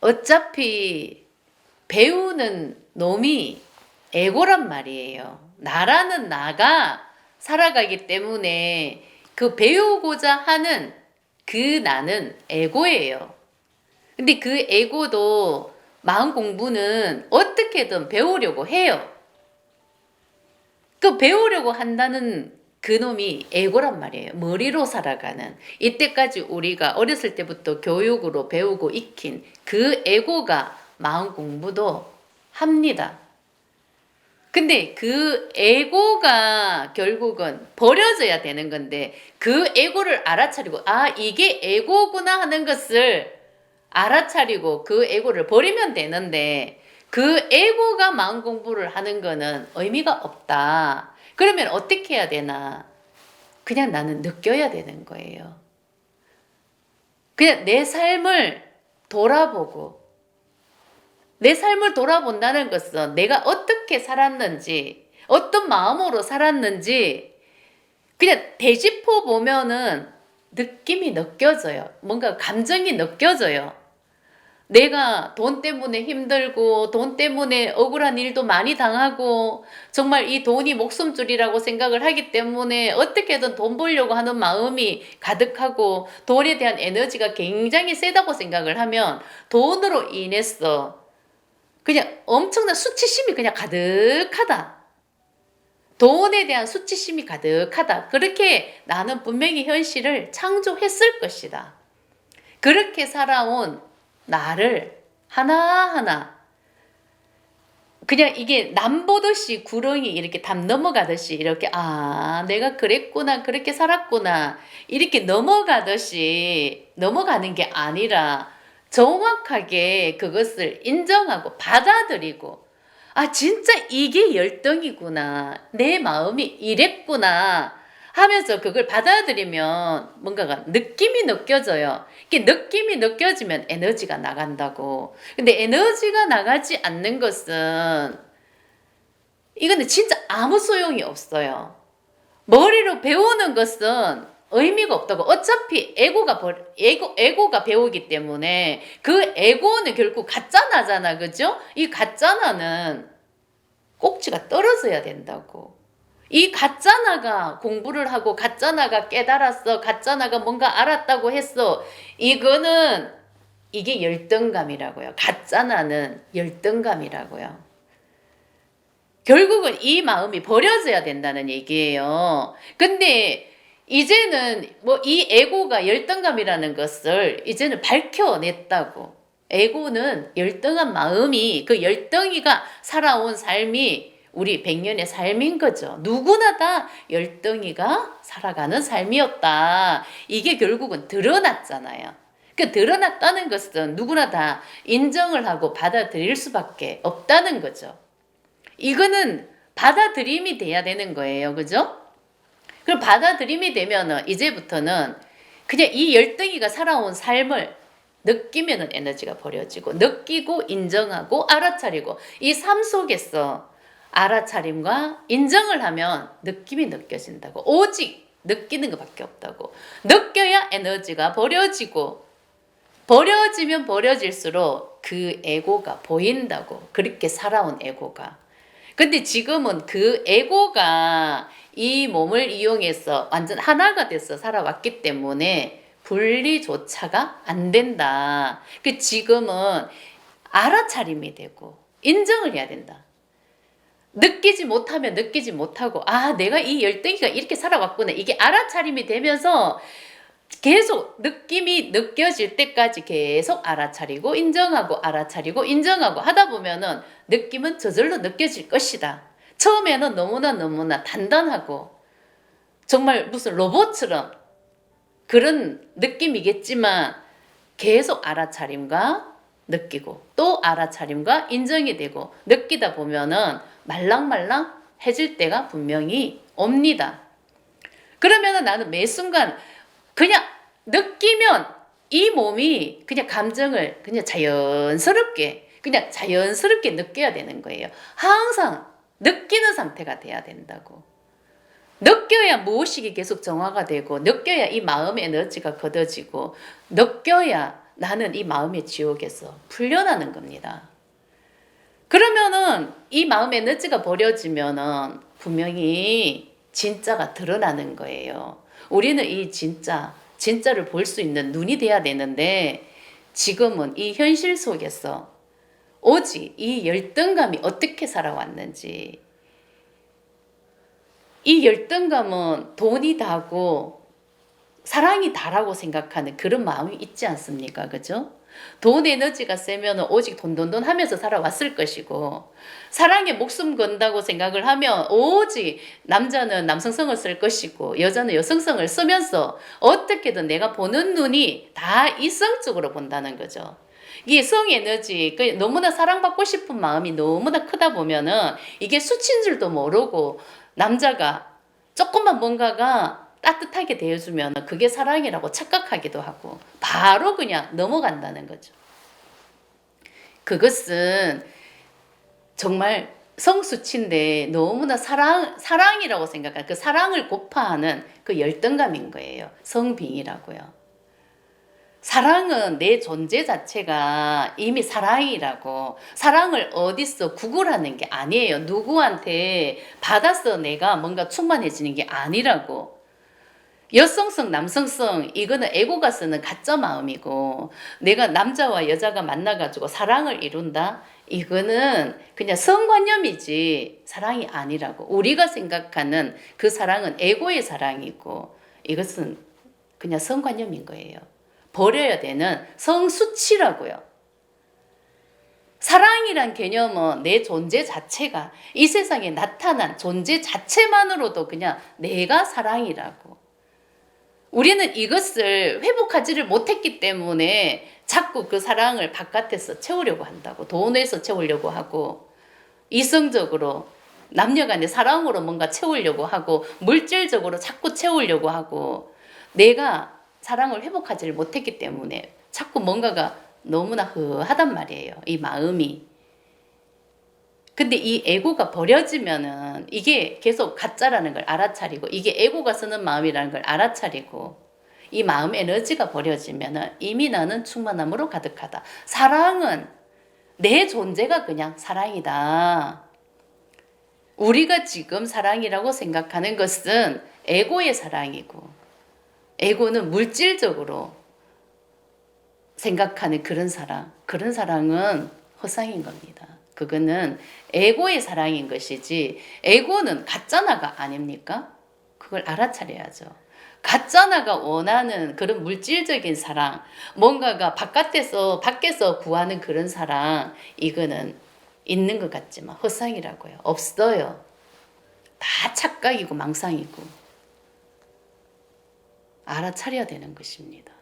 어차피 배우는 놈이 에고란 말이에요. 나라는 나가 살아가기 때문에 그 배우고자 하는 그 나는 에고예요. 근데 그 에고도 마음 공부는 어떻게든 배우려고 해요. 그 배우려고 한다는 그놈이 에고란 말이에요. 머리로 살아가는. 이때까지 우리가 어렸을 때부터 교육으로 배우고 익힌 그 에고가 마음 공부도 합니다. 근데 그 에고가 결국은 버려져야 되는 건데 그 에고를 알아차리고 아 이게 에고구나 하는 것을 알아차리고 그 에고를 버리면 되는데 그 에고가 마음 공부를 하는 거는 의미가 없다. 그러면 어떻게 해야 되나? 그냥 나는 느껴야 되는 거예요. 그냥 내 삶을 돌아보고 내 삶을 돌아본다는 것은 내가 어떻게 살았는지, 어떤 마음으로 살았는지, 그냥 되짚어 보면은 느낌이 느껴져요. 뭔가 감정이 느껴져요. 내가 돈 때문에 힘들고, 돈 때문에 억울한 일도 많이 당하고, 정말 이 돈이 목숨줄이라고 생각을 하기 때문에 어떻게든 돈 벌려고 하는 마음이 가득하고, 돈에 대한 에너지가 굉장히 세다고 생각을 하면, 돈으로 인해서 그냥 엄청난 수치심이 그냥 가득하다. 돈에 대한 수치심이 가득하다. 그렇게 나는 분명히 현실을 창조했을 것이다. 그렇게 살아온 나를 하나하나 그냥 이게 남 보듯이 구렁이 이렇게 담 넘어가듯이 이렇게 아 내가 그랬구나 그렇게 살았구나 이렇게 넘어가듯이 넘어가는 게 아니라 정확하게 그것을 인정하고 받아들이고 아 진짜 이게 열등이구나 내 마음이 이랬구나 하면서 그걸 받아들이면 뭔가가 느낌이 느껴져요. 이게 느낌이 느껴지면 에너지가 나간다고. 근데 에너지가 나가지 않는 것은 이거는 진짜 아무 소용이 없어요. 머리로 배우는 것은 의미가 없다고. 어차피 에고가 버, 에고 에고가 배우기 때문에 그 에고는 결국 가짜 나잖아, 그죠? 이 가짜 나는 꼭지가 떨어져야 된다고. 이 가짜나가 공부를 하고 가짜나가 깨달았어, 가짜나가 뭔가 알았다고 했어. 이거는 이게 열등감이라고요. 가짜나는 열등감이라고요. 결국은 이 마음이 버려져야 된다는 얘기예요. 근데 이제는 뭐 이 에고가 열등감이라는 것을 이제는 밝혀냈다고. 에고는 열등한 마음이 그 열등이가 살아온 삶이 우리 백년의 삶인 거죠. 누구나 다 열등이가 살아가는 삶이었다. 이게 결국은 드러났잖아요. 그 드러났다는 것은 누구나 다 인정을 하고 받아들일 수밖에 없다는 거죠. 이거는 받아들임이 돼야 되는 거예요. 그죠? 그럼 받아들임이 되면은 이제부터는 그냥 이 열등이가 살아온 삶을 느끼면은 에너지가 버려지고 느끼고 인정하고 알아차리고 이 삶 속에서 알아차림과 인정을 하면 느낌이 느껴진다고 오직 느끼는 것밖에 없다고 느껴야 에너지가 버려지고 버려지면 버려질수록 그 에고가 보인다고 그렇게 살아온 에고가 근데 지금은 그 에고가 이 몸을 이용해서 완전 하나가 돼서 살아왔기 때문에 분리조차가 안 된다. 그 지금은 알아차림이 되고 인정을 해야 된다. 느끼지 못하면 느끼지 못하고 아 내가 이 열등이가 이렇게 살아왔구나 이게 알아차림이 되면서 계속 느낌이 느껴질 때까지 계속 알아차리고 인정하고 알아차리고 인정하고 하다 보면은 느낌은 저절로 느껴질 것이다. 처음에는 너무나 너무나 단단하고 정말 무슨 로봇처럼 그런 느낌이겠지만 계속 알아차림과 느끼고 또 알아차림과 인정이 되고 느끼다 보면은 말랑말랑 해질 때가 분명히 옵니다. 그러면은 나는 매 순간 그냥 느끼면 이 몸이 그냥 감정을 그냥 자연스럽게 그냥 자연스럽게 느껴야 되는 거예요. 항상 느끼는 상태가 돼야 된다고. 느껴야 무의식이 계속 정화가 되고 느껴야 이 마음의 에너지가 걷어지고 느껴야 나는 이 마음의 지옥에서 풀려나는 겁니다. 그러면은 이 마음의 에너지가 버려지면은 분명히 진짜가 드러나는 거예요. 우리는 이 진짜, 진짜를 볼 수 있는 눈이 돼야 되는데 지금은 이 현실 속에서 오직 이 열등감이 어떻게 살아왔는지 이 열등감은 돈이 다고 사랑이 다라고 생각하는 그런 마음이 있지 않습니까? 그죠? 돈 에너지가 세면 오직 돈돈돈 하면서 살아왔을 것이고 사랑에 목숨 건다고 생각을 하면 오직 남자는 남성성을 쓸 것이고 여자는 여성성을 쓰면서 어떻게든 내가 보는 눈이 다 이성적으로 본다는 거죠. 이게 성 에너지, 그 너무나 사랑받고 싶은 마음이 너무나 크다 보면은 이게 수치인 줄도 모르고 남자가 조금만 뭔가가 따뜻하게 대해주면 그게 사랑이라고 착각하기도 하고 바로 그냥 넘어간다는 거죠. 그것은 정말 성수치인데 너무나 사랑, 사랑이라고 생각하는 그 사랑을 고파하는 그 열등감인 거예요. 성빙이라고요. 사랑은 내 존재 자체가 이미 사랑이라고 사랑을 어디서 구걸하는 게 아니에요. 누구한테 받아서 내가 뭔가 충만해지는 게 아니라고. 여성성, 남성성 이거는 에고가 쓰는 가짜 마음이고 내가 남자와 여자가 만나가지고 사랑을 이룬다. 이거는 그냥 성관념이지 사랑이 아니라고. 우리가 생각하는 그 사랑은 에고의 사랑이고 이것은 그냥 성관념인 거예요. 버려야 되는 성수치라고요. 사랑이란 개념은 내 존재 자체가 이 세상에 나타난 존재 자체만으로도 그냥 내가 사랑이라고. 우리는 이것을 회복하지를 못했기 때문에 자꾸 그 사랑을 바깥에서 채우려고 한다고. 돈에서 채우려고 하고, 이성적으로, 남녀 간의 사랑으로 뭔가 채우려고 하고, 물질적으로 자꾸 채우려고 하고, 내가 사랑을 회복하지를 못했기 때문에 자꾸 뭔가가 너무나 허하단 말이에요. 이 마음이. 근데 이 에고가 버려지면은 이게 계속 가짜라는 걸 알아차리고 이게 에고가 쓰는 마음이라는 걸 알아차리고 이 마음 에너지가 버려지면은 이미 나는 충만함으로 가득하다. 사랑은 내 존재가 그냥 사랑이다. 우리가 지금 사랑이라고 생각하는 것은 에고의 사랑이고 에고는 물질적으로 생각하는 그런 사랑, 그런 사랑은 허상인 겁니다. 그거는 에고의 사랑인 것이지, 에고는 가짜나가 아닙니까? 그걸 알아차려야죠. 가짜나가 원하는 그런 물질적인 사랑, 뭔가가 바깥에서, 밖에서 구하는 그런 사랑, 이거는 있는 것 같지만 허상이라고요. 없어요. 다 착각이고 망상이고. 알아차려야 되는 것입니다.